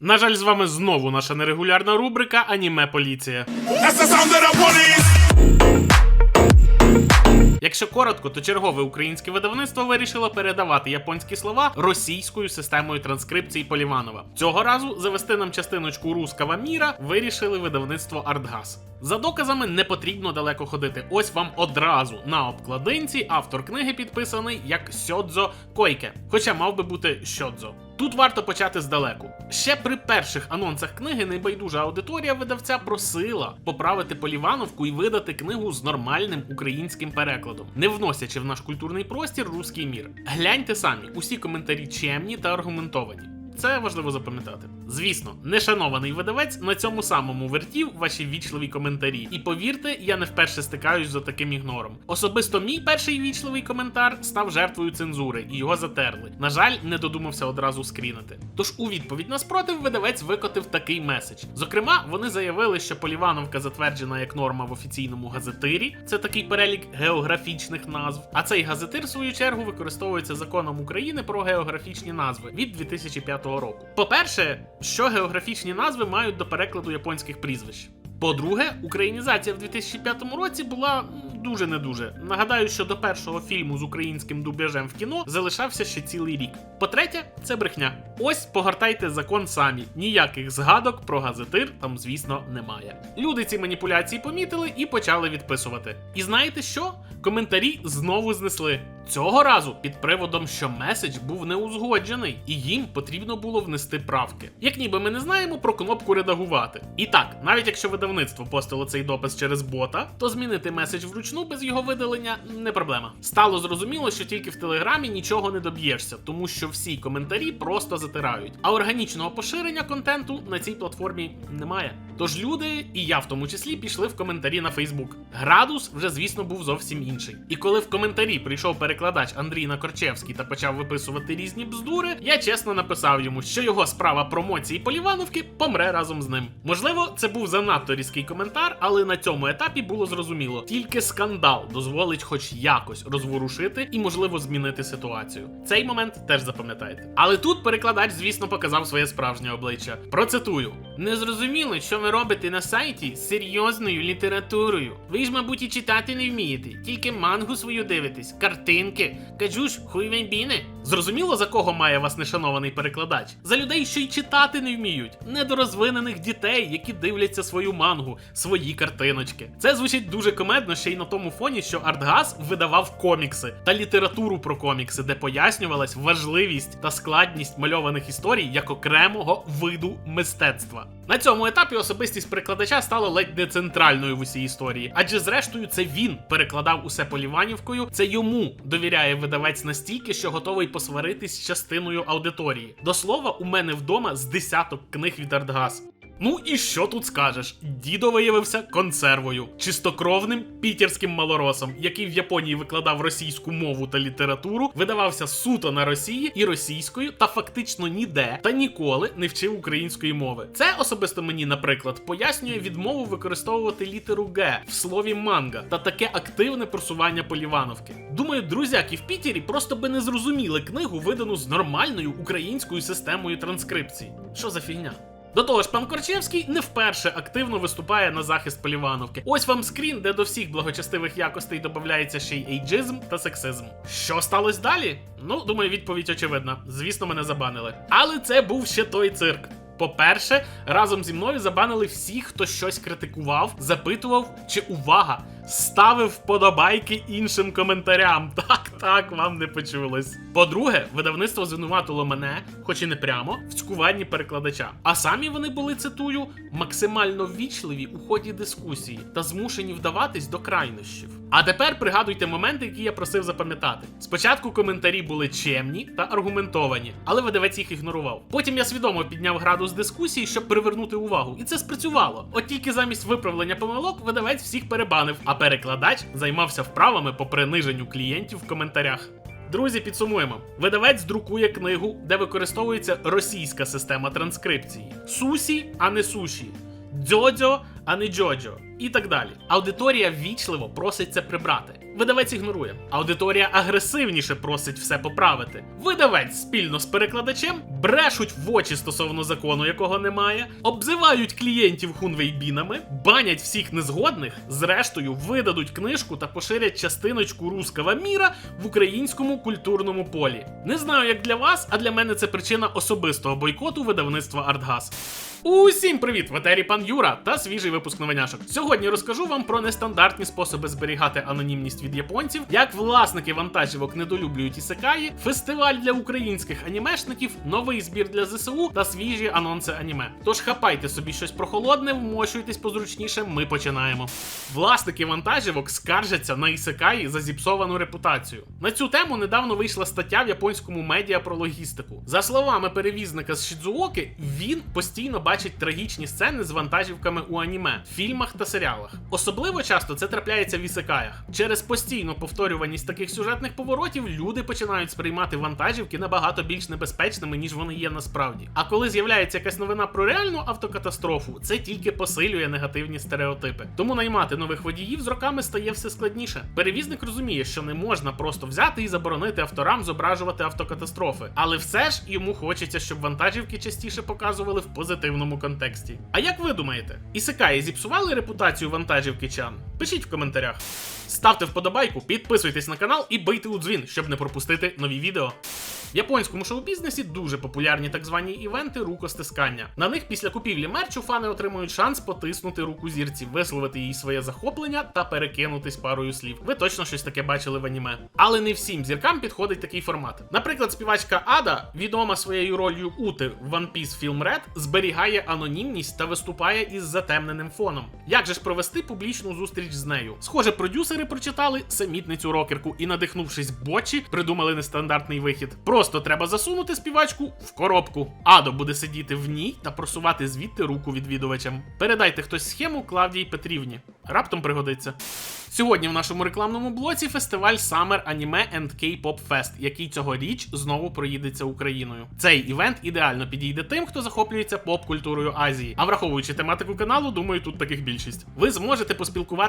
На жаль, з вами знову наша нерегулярна рубрика Аніме Поліція. Якщо коротко, то чергове українське видавництво вирішило передавати японські слова російською системою транскрипції Поліванова. Цього разу завести нам частиночку рускава міра вирішили видавництво Артгаз. За доказами не потрібно далеко ходити. Ось вам одразу на обкладинці автор книги підписаний як Сьодзо Койке, хоча мав би бути Щодзо. Тут варто почати здалеку. Ще при перших анонсах книги небайдужа аудиторія видавця просила поправити полівановку і видати книгу з нормальним українським перекладом, не вносячи в наш культурний простір руський мір. Гляньте самі, усі коментарі чемні та аргументовані. Це важливо запам'ятати. Звісно, нешанований видавець на цьому самому вертів ваші вічливі коментарі. І повірте, я не вперше стикаюсь з таким ігнором. Особисто мій перший вічливий коментар став жертвою цензури, і його затерли. На жаль, не додумався одразу скрінити. Тож у відповідь на спротив видавець викотив такий меседж. Зокрема, вони заявили, що Полівановка затверджена як норма в офіційному газетирі. Це такий перелік географічних назв. А цей газетир, в свою чергу, використовується законом України про географічні назви від 2005 року. По-перше, що географічні назви мають до перекладу японських прізвищ. По-друге, українізація в 2005 році була дуже не дуже. Нагадаю, що до першого фільму з українським дубляжем в кіно залишався ще цілий рік. По-третє, це брехня. Ось погортайте закон самі. Ніяких згадок про газетир там, звісно, немає. Люди ці маніпуляції помітили і почали відписувати. І знаєте що? Коментарі знову знесли. Цього разу під приводом, що меседж був неузгоджений, і їм потрібно було внести правки. Як ніби ми не знаємо про кнопку редагувати. І так, навіть якщо видавництво постило цей допис через бота, то змінити меседж вручну без його видалення не проблема. Стало зрозуміло, що тільки в телеграмі нічого не доб'єшся, тому що всі коментарі просто затирають. А органічного поширення контенту на цій платформі немає. Тож люди, і я в тому числі, пішли в коментарі на Фейсбук. Градус вже, звісно, був зовсім інший. І коли в коментарі прийшов перекладач Андрій Накорчевський та почав виписувати різні бздури, я чесно написав йому, що його справа промоції Полівановки помре разом з ним. Можливо, це був занадто різкий коментар, але на цьому етапі було зрозуміло, тільки скандал дозволить хоч якось розворушити і, можливо, змінити ситуацію. Цей момент теж запам'ятайте. Але тут перекладач, звісно, показав своє справжнє обличчя. Процитую: не зрозуміло, що ви робите на сайті серйозною літературою. Ви ж, мабуть, і читати не вмієте, тільки мангу свою дивитесь, картинки. Кажу ж, хуй вам біне. Зрозуміло, за кого має вас нешанований перекладач? За людей, що й читати не вміють, недорозвинених дітей, які дивляться свою мангу, свої картиночки. Це звучить дуже комедно ще й на тому фоні, що Артгаз видавав комікси та літературу про комікси, де пояснювалась важливість та складність мальованих історій як окремого виду мистецтва. На цьому етапі особистість перекладача стала ледь не центральною в усій історії, адже зрештою це він перекладав усе Поліванівкою, це йому довіряє видавець настільки, що готовий посваритись з частиною аудиторії. До слова, у мене вдома з десяток книг від Артгаз. Ну і що тут скажеш? Дідо виявився консервою, чистокровним пітерським малоросом, який в Японії викладав російську мову та літературу, видавався суто на Росії і російською, та фактично ніде та ніколи не вчив української мови. Це особисто мені, наприклад, пояснює відмову використовувати літеру Г в слові манга та таке активне просування полівановки. Думаю, друзяки в Пітері просто би не зрозуміли книгу, видану з нормальною українською системою транскрипції. Що за фігня? До того ж, пан Корчевський не вперше активно виступає на захист Полівановки. Ось вам скрін, де до всіх благочестивих якостей додається ще й ейджизм та сексизм. Що сталося далі? Ну, думаю, відповідь очевидна. Звісно, мене забанили. Але це був ще той цирк. По-перше, разом зі мною забанили всіх, хто щось критикував, запитував чи увага, ставив вподобайки іншим коментарям. Так, так, вам не почулось. По-друге, видавництво звинуватило мене, хоч і не прямо, в цькуванні перекладача. А самі вони були, цитую, максимально ввічливі у ході дискусії та змушені вдаватись до крайнощів. А тепер пригадуйте моменти, які я просив запам'ятати. Спочатку коментарі були чемні та аргументовані, але видавець їх ігнорував. Потім я свідомо підняв градус дискусії, щоб привернути увагу, і це спрацювало. От тільки замість виправлення помилок видавець всіх перебанив, а перекладач займався вправами по приниженню клієнтів в коментарях. Друзі, підсумуємо. Видавець друкує книгу, де використовується російська система транскрипції: сусі, а не суші, дзьодзьо, а не джоджо, і так далі. Аудиторія ввічливо просить це прибрати. Видавець ігнорує. Аудиторія агресивніше просить все поправити. Видавець спільно з перекладачем брешуть в очі стосовно закону, якого немає, обзивають клієнтів хунвейбінами, банять всіх незгодних, зрештою видадуть книжку та поширять частиночку руского міра в українському культурному полі. Не знаю, як для вас, а для мене це причина особистого бойкоту видавництва Артгаз. Усім привіт! В етері пан Юра та свіжий випуск новиняшок. Сьогодні розкажу вам про нестандартні способи зберігати анонімність від японців, як власники вантажівок недолюблюють ісекаї, фестиваль для українських анімешників, новий збір для ЗСУ та свіжі анонси аніме. Тож хапайте собі щось прохолодне, вмощуйтесь позручніше. Ми починаємо. Власники вантажівок скаржаться на ісекаї за зіпсовану репутацію. На цю тему недавно вийшла стаття в японському медіа про логістику. За словами перевізника з Шідзуоки, він постійно бачить трагічні сцени з вантажівками у аніме, фільмах та серіалах. Особливо часто це трапляється в ісекаях. Через постійну повторюваність таких сюжетних поворотів люди починають сприймати вантажівки набагато більш небезпечними, ніж вони є насправді. А коли з'являється якась новина про реальну автокатастрофу, це тільки посилює негативні стереотипи. Тому наймати нових водіїв з роками стає все складніше. Перевізник розуміє, що не можна просто взяти і заборонити авторам зображувати автокатастрофи, але все ж йому хочеться, щоб вантажівки частіше показували в позитивному контексті. А як ви думаєте, ісекаї зіпсували репутацію вантажівки чан? Пишіть в коментарях. Ставте вподобайку, підписуйтесь на канал і бийте у дзвін, щоб не пропустити нові відео. В японському шоу-бізнесі дуже популярні так звані івенти рукостискання. На них після купівлі мерчу фани отримують шанс потиснути руку зірці, висловити їй своє захоплення та перекинутись парою слів. Ви точно щось таке бачили в аніме. Але не всім зіркам підходить такий формат. Наприклад, співачка Ада, відома своєю ролью Ути в One Piece Film Red, зберігає анонімність та виступає із затемненим фоном. Як же ж провести публічну зустріч з нею? Схоже, продюсери прочитали самітницю рокерку і, надихнувшись бочі, придумали нестандартний вихід. Просто треба засунути співачку в коробку. Адо буде сидіти в ній та просувати звідти руку відвідувачам. Передайте хтось схему Клавдії Петрівні. Раптом пригодиться. Сьогодні в нашому рекламному блоці фестиваль Summer Anime and K-Pop Fest, який цьогоріч знову проїдеться Україною. Цей івент ідеально підійде тим, хто захоплюється поп-культурою Азії. А враховуючи тематику каналу, думаю, тут таких більшість. Ви зможете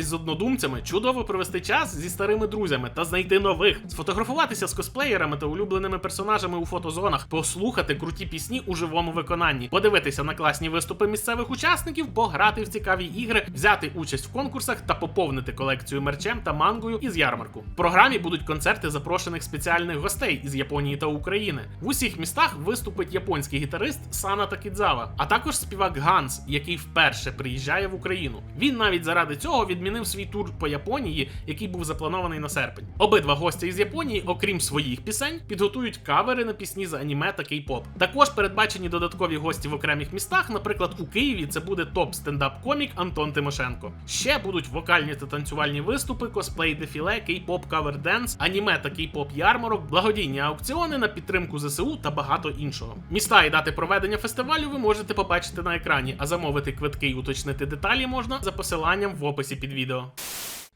поспілкуватись з однодумцями, чудово провести час зі старими друзями та знайти нових, сфотографуватися з косплеєрами та улюбленими персонажами у фотозонах, послухати круті пісні у живому виконанні, подивитися на класні виступи місцевих учасників, пограти в цікаві ігри, взяти участь в конкурсах та поповнити колекцію мерчем та мангою із ярмарку. В програмі будуть концерти запрошених спеціальних гостей із Японії та України. В усіх містах виступить японський гітарист Сана Такідзава, а також співак Ганс, який вперше приїжджає в Україну. Він навіть заради цього відмінив свій тур по Японії, який був запланований на серпень. Обидва гості із Японії, окрім своїх пісень, підготують кавери на пісні з аніме та кей-поп. Також передбачені додаткові гості в окремих містах. Наприклад, у Києві це буде топ стендап-комік Антон Тимошенко. Ще будуть вокальні та танцювальні виступи, косплей дефіле, кей-поп кавер денс, аніме та кей-поп ярмарок, благодійні аукціони на підтримку ЗСУ та багато іншого. Міста і дати проведення фестивалю ви можете побачити на екрані, а замовити квитки і уточнити деталі можна за посиланням в описі під відео.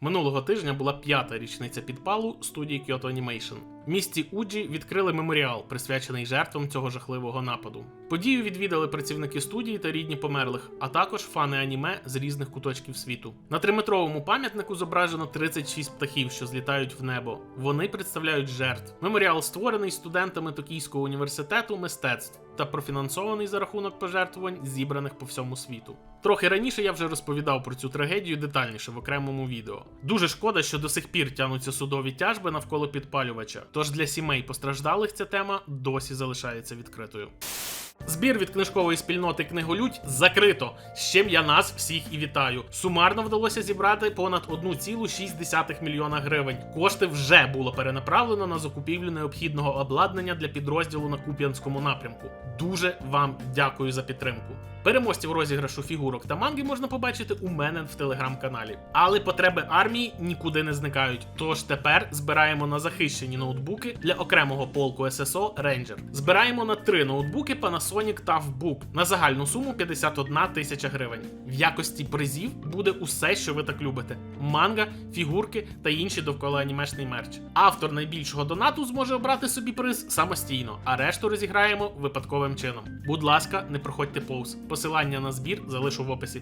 Минулого тижня була п'ята річниця підпалу студії Kyoto Animation. В місті Уджі відкрили меморіал, присвячений жертвам цього жахливого нападу. Подію відвідали працівники студії та рідні померлих, а також фани аніме з різних куточків світу. На триметровому пам'ятнику зображено 36 птахів, що злітають в небо. Вони представляють жертв. Меморіал створений студентами Токійського університету мистецтв та профінансований за рахунок пожертвувань, зібраних по всьому світу. Трохи раніше я вже розповідав про цю трагедію детальніше в окремому відео. Дуже шкода, що до сих пір тянуться судові тяжби навколо підпалювача. Тож для сімей постраждалих ця тема досі залишається відкритою. Збір від книжкової спільноти книголюдь закрито. З чим я нас всіх і вітаю. Сумарно вдалося зібрати понад 1,6 мільйона гривень. Кошти вже було перенаправлено на закупівлю необхідного обладнання для підрозділу на Куп'янському напрямку. Дуже вам дякую за підтримку. Переможців розіграшу фігурок та манги можна побачити у мене в телеграм-каналі. Але потреби армії нікуди не зникають. Тож тепер збираємо на захищені ноутбуки для окремого полку ССО Ranger. Збираємо на три ноутбуки Panasonic Sonic Tough Book на загальну суму 51 тисяча гривень. В якості призів буде усе, що ви так любите: манга, фігурки та інші довкола анімешний мерч. Автор найбільшого донату зможе обрати собі приз самостійно, а решту розіграємо випадковим чином. Будь ласка, не проходьте повз. Посилання на збір залишу в описі.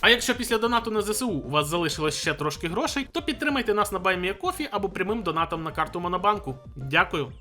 А якщо після донату на ЗСУ у вас залишилось ще трошки грошей, то підтримайте нас на BuyMeACoffee або прямим донатом на карту Монобанку. Дякую.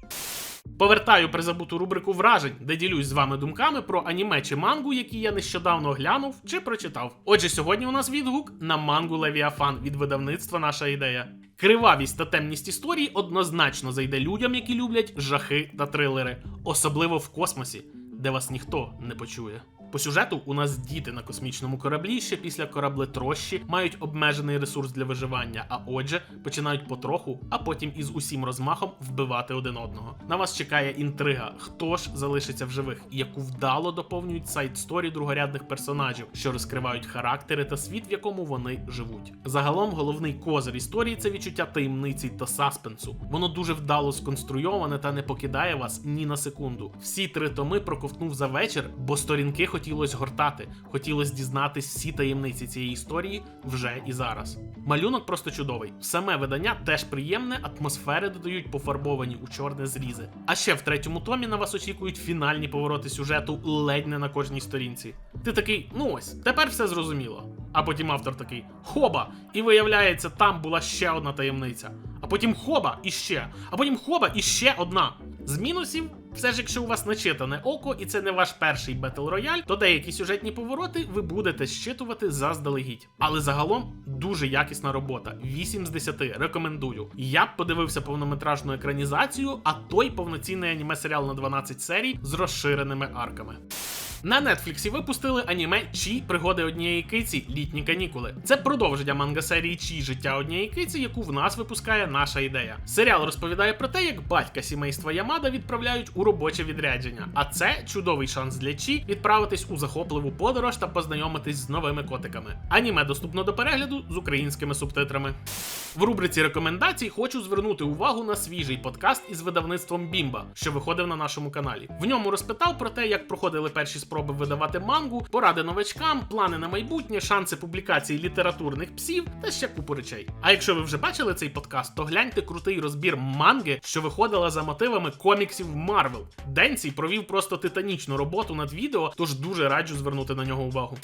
Повертаю призабуту рубрику вражень, де ділюсь з вами думками про аніме чи мангу, які я нещодавно глянув чи прочитав. Отже, сьогодні у нас відгук на мангу Левіафан від видавництва Наша ідея. Кривавість та темність історії однозначно зайде людям, які люблять жахи та трилери, особливо в космосі, де вас ніхто не почує. По сюжету у нас діти на космічному кораблі ще після кораблетрощі мають обмежений ресурс для виживання, а отже, починають потроху, а потім із усім розмахом вбивати один одного. На вас чекає інтрига, хто ж залишиться в живих, яку вдало доповнюють сайт сторі другорядних персонажів, що розкривають характери та світ, в якому вони живуть. Загалом головний козир історії це відчуття таємниці та саспенсу. Воно дуже вдало сконструйоване та не покидає вас ні на секунду. Всі три томи проковтнув за вечір, бо сторінки хотілося гортати, хотілося дізнатись всі таємниці цієї історії вже і зараз. Малюнок просто чудовий. Саме видання теж приємне, атмосфери додають пофарбовані у чорне зрізи. А ще в третьому томі на вас очікують фінальні повороти сюжету ледь не на кожній сторінці. Ти такий, ну ось, тепер все зрозуміло. А потім автор такий хоба! І виявляється, там була ще одна таємниця. А потім хоба і ще. А потім хоба і ще одна. З мінусів, все ж якщо у вас начитане око і це не ваш перший Battle Royale, то деякі сюжетні повороти ви будете щитувати заздалегідь. Але загалом дуже якісна робота. 8 з 10. Рекомендую. Я б подивився повнометражну екранізацію, а той повноцінний аніме-серіал на 12 серій з розширеними арками. На Нетфліксі випустили аніме Чі пригоди однієї киці літні канікули. Це продовження манга серії Чі життя однієї киці, яку в нас випускає наша ідея. Серіал розповідає про те, як батька сімейства Ямада відправляють у робоче відрядження. А це чудовий шанс для Чі відправитись у захопливу подорож та познайомитись з новими котиками. Аніме доступно до перегляду з українськими субтитрами. В рубриці рекомендацій хочу звернути увагу на свіжий подкаст із видавництвом Бімба, що виходив на нашому каналі. В ньому розпитав про те, як проходили перші спроби видавати мангу, поради новачкам, плани на майбутнє, шанси публікації літературних псів та ще купу речей. А якщо ви вже бачили цей подкаст, то гляньте крутий розбір манги, що виходила за мотивами коміксів Марвел. Денсій провів просто титанічну роботу над відео, тож дуже раджу звернути на нього увагу.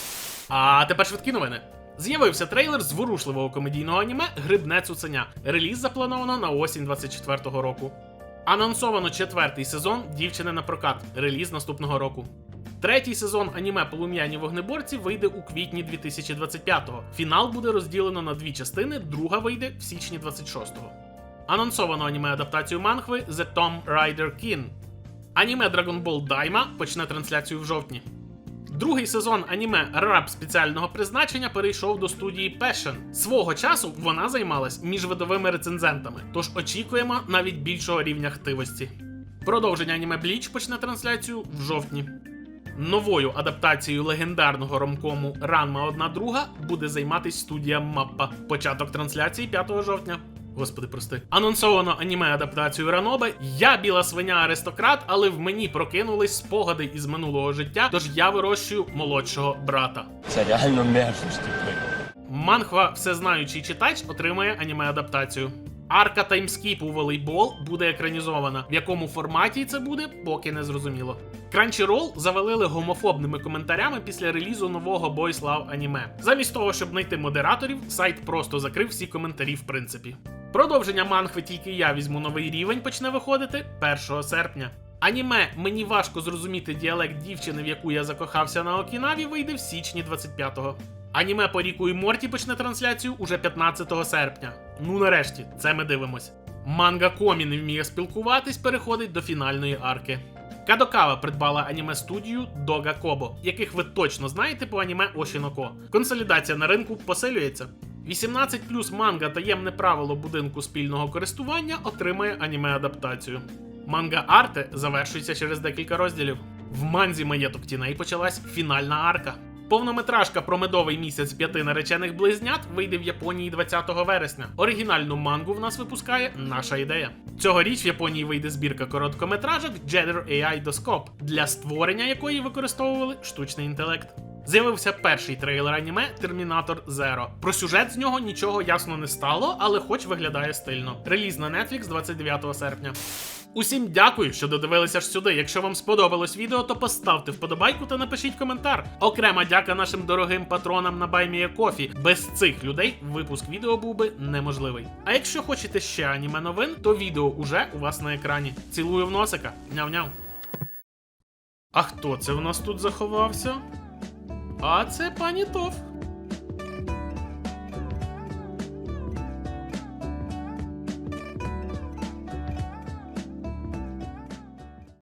А тепер швидкі новини. З'явився трейлер зворушливого комедійного аніме Грибне цуценя. Реліз заплановано на осінь 24-го року. Анонсовано четвертий сезон Дівчини на прокат. Реліз наступного року. Третій сезон аніме Полум'яні вогнеборці вийде у квітні 2025-го. Фінал буде розділено на дві частини, друга вийде в січні 26-го. Анонсовано аніме адаптацію мангви The Tomb Raider Kin. Аніме Dragon Ball Daima почне трансляцію в жовтні. Другий сезон аніме Раб спеціального призначення перейшов до студії Passion. Свого часу вона займалась міжвидовими рецензентами, тож очікуємо навіть більшого рівня хтивості. Продовження аніме Бліч почне трансляцію в жовтні. Новою адаптацією легендарного ромкому Ранма одна друга буде займатись студія Маппа. Початок трансляції 5 жовтня. Господи, прости. Анонсовано аніме адаптацію Ранобе. Я біла свиня аристократ, але в мені прокинулись спогади із минулого життя, тож я вирощую молодшого брата. Це реально мерзость. Манхва Всезнаючий читач отримає аніме-адаптацію. Арка таймскіпу волейбол буде екранізована. В якому форматі це буде, поки не зрозуміло. Crunchyroll завалили гомофобними коментарями після релізу нового Boys Love аніме. Замість того, щоб знайти модераторів, сайт просто закрив всі коментарі, в принципі. Продовження мангви тільки я візьму новий рівень почне виходити 1 серпня. Аніме Мені важко зрозуміти діалект дівчини, в яку я закохався на Окінаві, вийде в січні 25-го. Аніме по Ріку і Морті почне трансляцію уже 15 серпня. Ну нарешті, це ми дивимось. Манга Комі не вміє спілкуватись, переходить до фінальної арки. Кадокава придбала аніме студію Дога Кобо, яких ви точно знаєте по аніме Ошіноко. Консолідація на ринку посилюється. 18 плюс манга таємне правило будинку спільного користування отримає аніме-адаптацію. Манга Арте завершується через декілька розділів. В манзі маєток тіней почалась фінальна арка. Повнометражка про медовий місяць п'яти наречених близнят вийде в Японії 20 вересня. Оригінальну мангу в нас випускає наша ідея. Цьогоріч в Японії вийде збірка короткометражок Jedder AI Doscope, для створення якої використовували штучний інтелект. З'явився перший трейлер аніме Термінатор Zero. Про сюжет з нього нічого ясно не стало, але хоч виглядає стильно. Реліз на Netflix 29 серпня. Усім дякую, що додивилися аж сюди. Якщо вам сподобалось відео, то поставте вподобайку та напишіть коментар. Окрема дяка нашим дорогим патронам на BuyMeACoffee. Без цих людей випуск відео був би неможливий. А якщо хочете ще аніме новин, то відео уже у вас на екрані. Цілую в носика. Няв-няв. А хто це в нас тут заховався? А це пані Тоф.